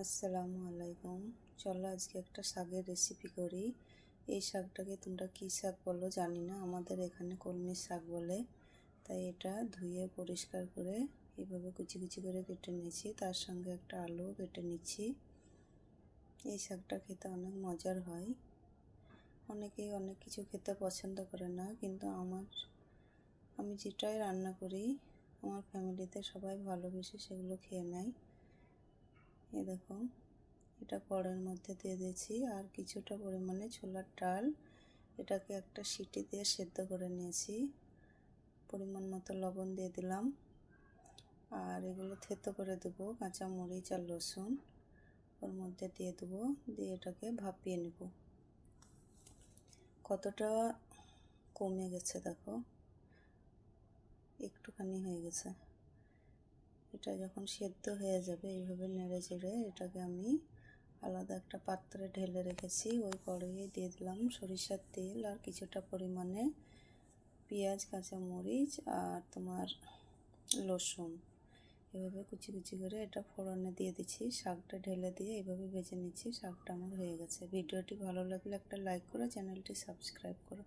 আসসালামু আলাইকুম। চলো আজকে একটা শাকের রেসিপি করি। এই শাকটাকে তোমরা কী শাক বলো জানি না। আমাদের এখানে কলমি শাক বলে। তাই এটা ধুয়ে পরিষ্কার করে এভাবে কুচি কুচি করে কেটে নিয়েছি। তার সঙ্গে একটা আলু কেটে নিচ্ছি। এই শাকটা খেতে অনেক মজার হয়। অনেকেই অনেক কিছু খেতে পছন্দ করে না, কিন্তু আমার, আমি যেটাই রান্না করি, আমার ফ্যামিলিতে সবাই ভালোবেসে সেগুলো খেয়ে নেয়। এ দেখো, এটা কড়ের মধ্যে দিয়ে দিয়েছি। আর কিছুটা পরিমাণে ছোলার ডাল, এটাকে একটা সিটি দিয়ে সেদ্ধ করে নিয়েছি। পরিমাণ মতো লবণ দিয়ে দিলাম। আর এগুলো থেতো করে দেবো, কাঁচা মরিচ আর রসুন। ওর মধ্যে দিয়ে দেবো, দিয়ে এটাকে ভাপিয়ে নেব। কতটা কমে গেছে দেখো, একটুখানি হয়ে গেছে। এটা যখন সেদ্ধ হয়ে যাবে, এইভাবে নেড়ে চেড়ে এটাকে আমি আলাদা একটা পাত্রে ঢেলে রেখেছি। ওই কড়াইয়ে দিয়ে দিলাম সরিষার তেল আর কিছুটা পরিমাণে পেঁয়াজ, কাঁচামরিচ আর তোমার রসুন। এভাবে কুচি কুচি করে এটা ফোড়নে দিয়ে দিচ্ছি। শাকটা ঢেলে দিয়ে এইভাবে ভেজে নিচ্ছি। শাকটা আমার হয়ে গেছে। ভিডিওটি ভালো লাগলে একটা লাইক করো, চ্যানেলটি সাবস্ক্রাইব করো।